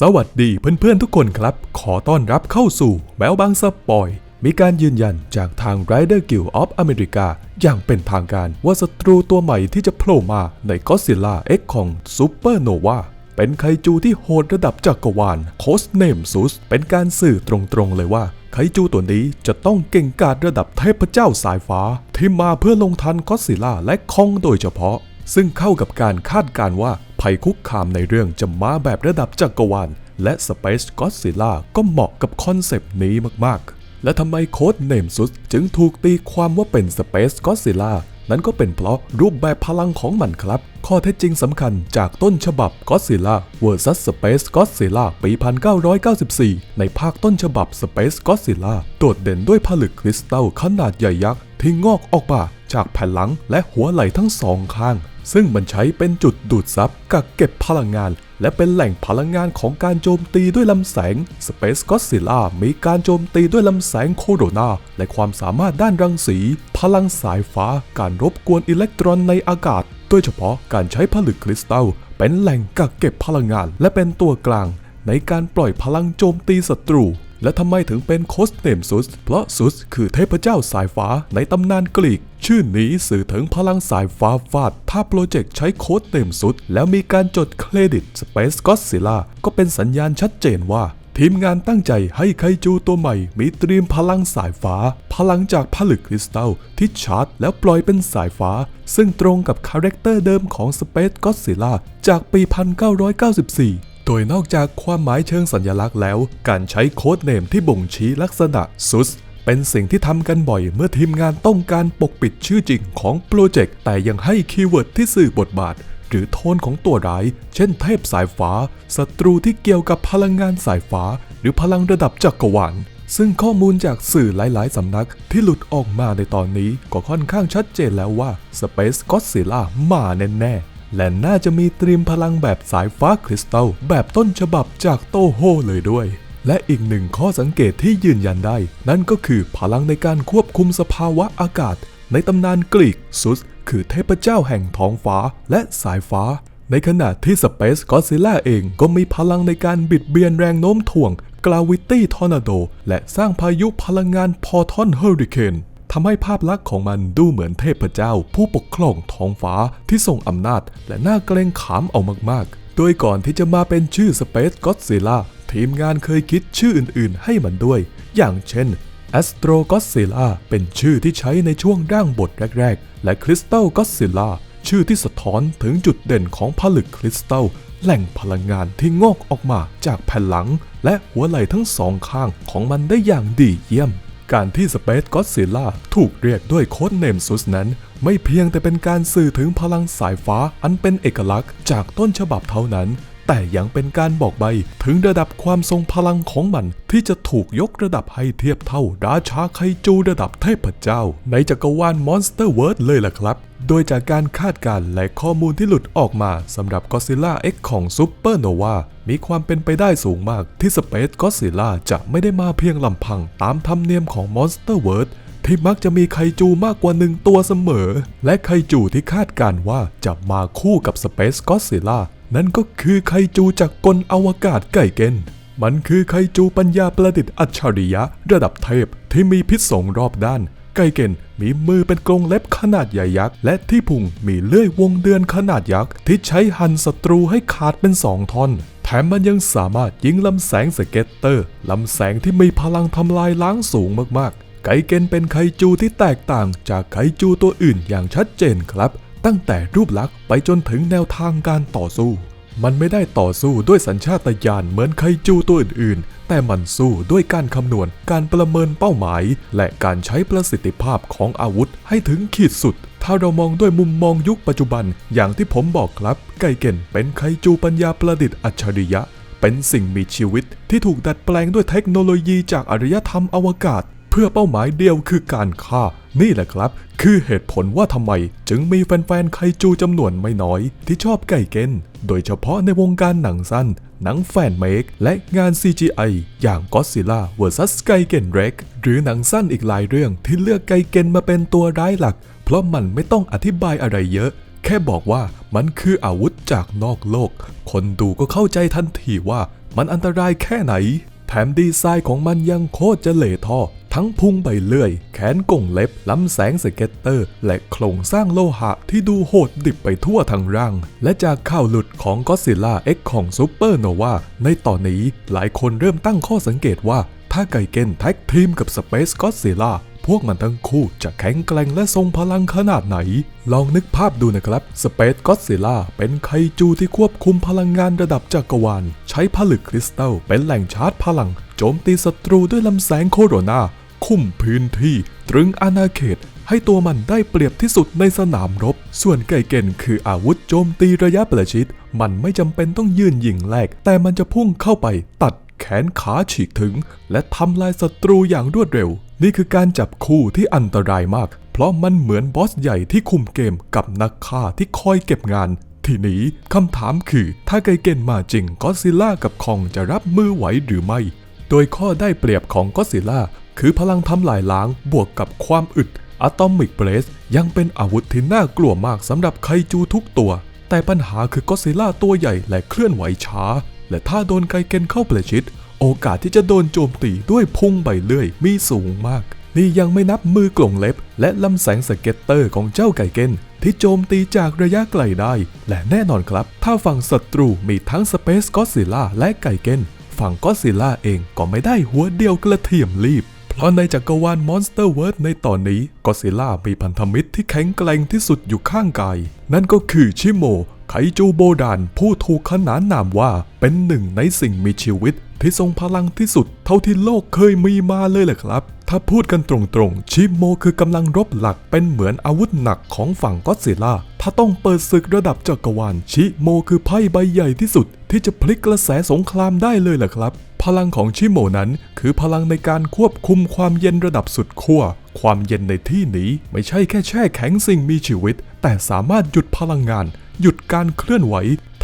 สวัสดีเพื่อนๆทุกคนครับ ขอต้อนรับเข้าสู่แววบางสปอย มีการยืนยันจากทาง Rider Guild of America อย่างเป็นทางการว่าศัตรูตัวใหม่ที่จะโผล่มาใน Godzilla X ของ Supernova เป็นไคจูที่โหดระดับจักรวาลโคสเนมซุสเป็นการสื่อตรงๆเลยว่าไคจูตัวนี้จะต้องเก่งกาจระดับเทพเจ้าสายฟ้า ที่มาเพื่อลงทันก็ซิล่าและคองโดยเฉพาะ ซึ่งเข้ากับการคาดการณ์ว่า ภัยคุกคามในเรื่องจะมาแบบระดับจักรวาล และ Space Godzilla ก็เหมาะกับคอนเซปต์นี้มากๆ และทำไมโค้ดเนมซุสจึงถูกตีความว่าเป็น Space Godzilla นั่นก็เป็นเพราะรูปแบบพลังของมันครับ ข้อเท็จจริงสำคัญจากต้นฉบับ Godzilla vs Space Godzilla ปี 1994 ในภาคต้นฉบับ Space Godzilla โดดเด่นด้วยผลึกคริสตัลขนาดใหญ่ยักษ์ที่งอกออกมา จากแผ่นหลังและหัวไหล่ทั้งสองข้าง ซึ่งมันใช้เป็นจุดดูดซับกักเก็บพลังงาน และเป็นแหล่งพลังงานของการโจมตีด้วยลำแสง Space Godzilla มีการโจมตีด้วยลำแสงโคโรนา และความสามารถด้านรังสี พลังสายฟ้า การรบกวนอิเล็กตรอนในอากาศ โดยเฉพาะการใช้ผลึกคริสตัล เป็นแหล่งกักเก็บพลังงาน และเป็นตัวกลาง ในการปล่อยพลังโจมตีศัตรู และทำไมถึงเป็นโคสเนมซุส เพราะซุสคือเทพเจ้าสายฟ้าในตำนานกรีก ชื่อนี้สื่อถึงพลังสายฟ้าฟาด ถ้าโปรเจกต์ใช้โค้ดเนมซุส แล้วมีการจดเครดิต Space Godzilla ก็เป็นสัญญาณชัดเจนว่า ทีมงานตั้งใจให้ไคจูตัวใหม่ มีเตรียมพลังสายฟ้า พลังจากผลึกคริสตัลที่ชาร์จแล้วปล่อยเป็นสายฟ้า ซึ่งตรงกับคาแรคเตอร์เดิมของ Space Godzilla จากปี 1994 โดยนอกจากความหมายเชิงสัญลักษณ์แล้ว การใช้โค้ดเนมที่บ่งชี้ลักษณะซุสเป็นสิ่งที่ทำกันบ่อยเมื่อทีมงานต้องการปกปิดชื่อจริงของโปรเจกต์แต่ยังให้คีย์เวิร์ดที่สื่อบทบาท หรือโทนของตัวร้าย เช่นเทพสายฟ้าศัตรูที่เกี่ยวกับพลังงานสายฟ้า หรือพลังระดับจักรวาลซึ่งข้อมูลจากสื่อหลาย ๆ สำนักที่หลุดออกมาในตอนนี้ก็ค่อนข้างชัดเจนแล้วว่า Space Godzilla มาแน่ ๆ และน่าจะมีเตรียมพลังแบบสายฟ้าคริสตัลแบบต้นฉบับจากโตโฮเลยด้วย และอีกหนึ่งข้อสังเกตที่ยืนยันได้ นั่นก็คือพลังในการควบคุมสภาวะอากาศ ในตำนานกรีกซุส คือเทพเจ้าแห่งท้องฟ้าและสายฟ้า ในขณะที่ Space Godzilla เองก็มีพลังในการบิดเบียนแรงโน้มถ่วง Gravity Tornado และสร้างพายุพลังงานพอทอนเฮอริเคน ทำให้ภาพลักษณ์ของมันดูเหมือนเทพเจ้า ผู้ปกครองท้องฟ้าที่ทรงอำนาจ และน่าเกรงขามเอามากๆ โดยก่อนที่จะมาเป็นชื่อ Space Godzilla ทีมงานเคยคิดชื่ออื่นๆ ให้มันด้วย อย่างเช่น Astro Godzilla เป็นชื่อที่ใช้ในช่วงร่างบทแรก ๆ และ Crystal Godzilla ชื่อที่สะท้อนถึงจุดเด่นของผลึกคริสตัลแหล่งพลังงานที่งอกออกมาจากแผ่นหลัง และหัวไหล่ทั้งสองข้างของมันได้อย่างดีเยี่ยม การที่ Space Godzilla ถูกเรียกด้วยโค้ดเนมซุสนั้น ไม่เพียงแต่เป็นการสื่อถึงพลังสายฟ้าอันเป็นเอกลักษณ์จากต้นฉบับเท่านั้น แต่ยังเป็นการบอกใบถึงระดับความทรงพลังของมันที่จะถูกยกระดับให้เทียบเท่าราชาไคจูระดับเทพเจ้า ในจักรวาล Monster World เลยล่ะครับ โดยจากการคาดการณ์และข้อมูลที่หลุดออกมาสำหรับ Godzilla X ของ Supernova มีความเป็นไปได้สูงมากที่ Space Godzilla จะไม่ได้มาเพียงลำพังตามธรรมเนียมของ Monster World ที่มักจะมีไคจูมากกว่าหนึ่งตัวเสมอ และไคจูที่คาดการณ์ว่าจะมาคู่กับ Space Godzilla นั่นก็คือไคจูจากกลอวกาศไก่เกนมันคือไคจูปัญญาประดิษฐ์อัจฉริยะระดับเทพที่มีพิษสงรอบด้าน ไกเกนมีมือเป็นกรงเล็บขนาดใหญ่ยักษ์ และที่พุงมีเลื่อยวงเดือนขนาดยักษ์ ที่ใช้หั่นศัตรูให้ขาดเป็นสองท่อน แถมมันยังสามารถยิงลำแสงสเก็ตเตอร์ลำแสงที่มีพลังทำลายล้างสูงมากๆไกเกนเป็นไคจูที่แตกต่างจากไคจูตัวอื่นอย่างชัดเจนครับ ตั้งแต่รูปลักษณ์ไปจนถึงแนวทางการต่อสู้ มันไม่ได้ต่อสู้ด้วยสัญชาตญาณเหมือนไคจูตัวอื่นๆ แต่มันสู้ด้วยการคำนวณการประเมินเป้าหมาย และการใช้ประสิทธิภาพของอาวุธให้ถึงขีดสุด ถ้าเรามองด้วยมุมมองยุคปัจจุบันอย่างที่ผมบอกครับ ไกเกนเป็นไคจูปัญญาประดิษฐ์อัจฉริยะเป็นสิ่งมีชีวิตที่ถูกดัดแปลงด้วยเทคโนโลยีจากอารยธรรมอวกาศ เพื่อเป้าหมายเดียวคือการฆ่า นี่แหละครับ คือเหตุผลว่าทำไม จึงมีแฟนๆไคจูจำนวนไม่น้อย ที่ชอบไก่เกนโดยเฉพาะในวงการหนังสั้น หนังแฟนเมคและงาน CGI อย่าง Godzilla vs ไกเกนเร็กหรือหนังสั้นอีกหลายเรื่องที่เลือกไกเกนมาเป็นตัวร้ายหลัก เพราะมันไม่ต้องอธิบายอะไรเยอะแค่บอกว่ามันคืออาวุธจากนอกโลก คนดูก็เข้าใจทันทีว่ามันอันตรายแค่ไหน แถมดีไซน์ของมันยังโคตรจะเหล่ท่อ ทั้งพุงใบเลื่อย แขนกงเล็บลำแสงสเก็ตเตอร์ และโครงสร้างโลหะที่ดูโหดดิบไปทั่วทั้งร่าง และจากข่าวหลุดของก็ซิล่าเอ็กของซูเปอร์โนวาในตอนนี้หลายคนเริ่มตั้งข้อสังเกตว่า ถ้าไกเกนแท็กทีมกับสเปซก็ซิล่าพวกมันทั้งคู่จะแข็งแกร่งและทรงพลังขนาดไหน ลองนึกภาพดูนะครับ สเปซก็ซิล่าเป็นไคจูที่ควบคุมพลังงานระดับจักรวาล ใช้ผลึกคริสตัลเป็นแหล่งชาร์จพลัง โจมตีศัตรูด้วยลำแสงโคโรนา คุ้มพื้นที่ตรึงอาณาเขตให้ตัวมันได้เปรียบที่สุดในสนามรบ ส่วนไก่เกนคืออาวุธโจมตีระยะประชิด มันไม่จำเป็นต้องยืนยิงแลกแต่มันจะพุ่งเข้าไปตัดแขนขาฉีกถึง และทำลายศัตรูอย่างรวดเร็ว นี่คือการจับคู่ที่อันตรายมาก เพราะมันเหมือนบอสใหญ่ที่คุมเกมกับนักฆ่าที่คอยเก็บงาน ทีนี้คำถามคือถ้าไกเกนมาจริงก็ซิล่ากับคองจะรับมือไหวหรือไม่ โดยข้อได้เปรียบของก็ซิล่า คือพลังทำลายล้างบวกกับความอึดอะตอมิกเบรสยังเป็นอาวุธที่น่ากลัวมากสำหรับไคจูทุกตัว แต่ปัญหาคือก็ซิล่าตัวใหญ่และเคลื่อนไหวช้า และถ้าโดนไกเกนเข้าประชิด โอกาสที่จะโดนโจมตีด้วยพุ่งใบเลื่อยมีสูงมาก นี่ยังไม่นับมือกลงเล็บ และลำแสงสเก็ตเตอร์ของเจ้าไก่เกนที่โจมตีจากระยะไกลได้ และแน่นอนครับ ถ้าฝั่งศัตรูมีทั้งสเปซก็ซิล่าและไก่เกนฝั่งก็ซิล่าเองก็ไม่ได้หัวเดียวกระเทียมรีบ เพราะในจักรวาลมอนสเตอร์เวิร์ในตอนนี้ก็ซิล่ามีพันธมิตรที่แข็งแกร่งที่สุดอยู่ข้างกาย นั่นก็คือชิโม ไคจูโบดานผู้ถูกขนานนามว่าเป็นหนึ่งในสิ่งมีชีวิต ที่ทรงพลังที่สุด เท่าที่โลกเคยมีมาเลยแหละครับ ถ้าพูดกันตรงๆ ชิโมคือกำลังรบหลักเป็นเหมือนอาวุธหนักของฝั่งก็ซิล่าถ้าต้องเปิดศึกระดับจักรวาลชิโมคือไพ่ใบใหญ่ที่สุด ที่จะพลิกกระแสสงครามได้เลยแหละครับ พลังของชิโมนั้นคือพลังในการควบคุมความเย็นระดับสุดขั้ว ความเย็นในที่นี้ไม่ใช่แค่แช่แข็งสิ่งมีชีวิต แต่สามารถหยุดพลังงาน หยุดการเคลื่อนไหว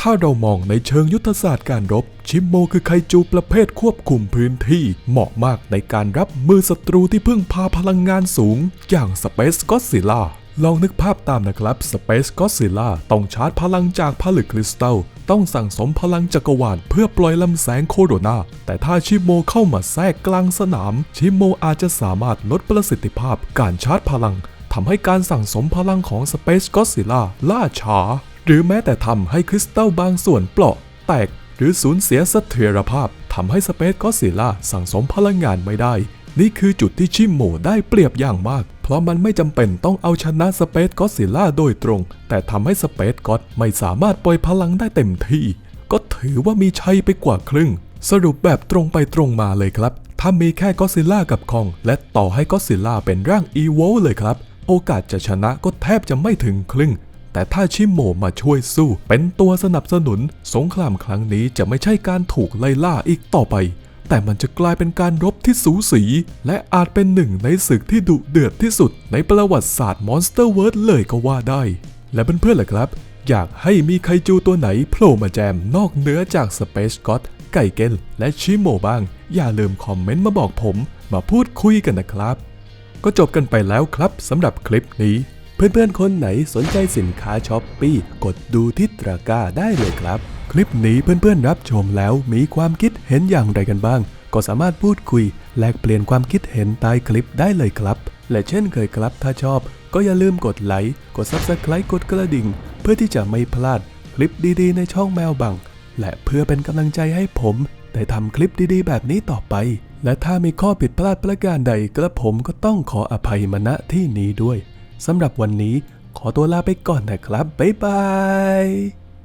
ถ้าเรามองในเชิงยุทธศาสตร์การรบ ชิมโมคือไคจูประเภทควบคุมพื้นที่ เหมาะมากในการรับมือศัตรูที่พึ่งพาพลังงานสูง อย่างสเปซก็ซิล่าลองนึกภาพตามนะครับ Space Godzilla ต้องชาร์จพลังจากผลึกคริสตัล ต้องสั่งสมพลังจักรวาลเพื่อปล่อยลำแสงโคโรนาแต่ถ้าชิโมเข้ามาแทรกกลางสนาม ชิโมอาจจะสามารถลดประสิทธิภาพการชาร์จพลังทำให้การสั่งสมพลังของ Space Godzilla ล่าช้า หรือแม้แต่ทำให้คริสตัลบางส่วนเปราะ แตก หรือสูญเสียเสถียรภาพทำให้ Space Godzilla สั่งสมพลังงานไม่ได้ นี่คือจุดที่ชิมโมได้เปรียบอย่างมาก เพราะมันไม่จำเป็นต้องเอาชนะสเปซก็อดซิล่าโดยตรง แต่ทำให้สเปซก็อดไม่สามารถปล่อยพลังได้เต็มที่ ก็ถือว่ามีชัยไปกว่าครึ่ง สรุปแบบตรงไปตรงมาเลยครับ ถ้ามีแค่ก็อดซิล่ากับคอง และต่อให้ก็อดซิลล่าเป็นร่างอีโวเลยครับ โอกาสจะชนะก็แทบจะไม่ถึงครึ่งแต่ถ้าชิโมมาช่วยสู้ เป็นตัวสนับสนุน สงครามครั้งนี้จะไม่ใช่การถูกไล่ล่าอีกต่อไป แต่มันจะกลายเป็นการรบที่สูสี และอาจเป็นหนึ่งในศึกที่ดุเดือดที่สุดในประวัติศาสตร์มอนสเตอร์เวิร์เลยก็ว่าได้ และเพื่อนๆล่ะครับ อยากให้มีไคจูตัวไหนโผล่มาแจมนอกเหนือจากสเปซก็อตไก่เกนและชิโมบ้าง อย่าลืมคอมเมนต์มาบอกผม มาพูดคุยกันนะครับ ก็จบกันไปแล้วครับสำหรับคลิปนี้ เพื่อนๆคนไหนสนใจสินค้าช้อปปี้กดดูที่ตะกร้าได้เลยครับ คลิปนี้เพื่อนๆรับชมแล้วมีความคิดเห็นอย่างไรกันบ้าง ก็สามารถพูดคุย แลกเปลี่ยนความคิดเห็นใต้คลิปได้เลยครับ และเช่นเคยครับถ้าชอบ ก็อย่าลืมกดไลค์กด Subscribe กดกระดิ่ง เพื่อที่จะไม่พลาดคลิปดีๆ ในช่องแมวบัง และเพื่อเป็นกำลังใจให้ผมได้ทำคลิปดีๆ แบบนี้ต่อไป และถ้ามีข้อผิดพลาดประการใดกระผมก็ต้องขออภัยมาณที่นี้ด้วยสำหรับวันนี้ขอตัวลาไปก่อนนะครับบ๊ายบาย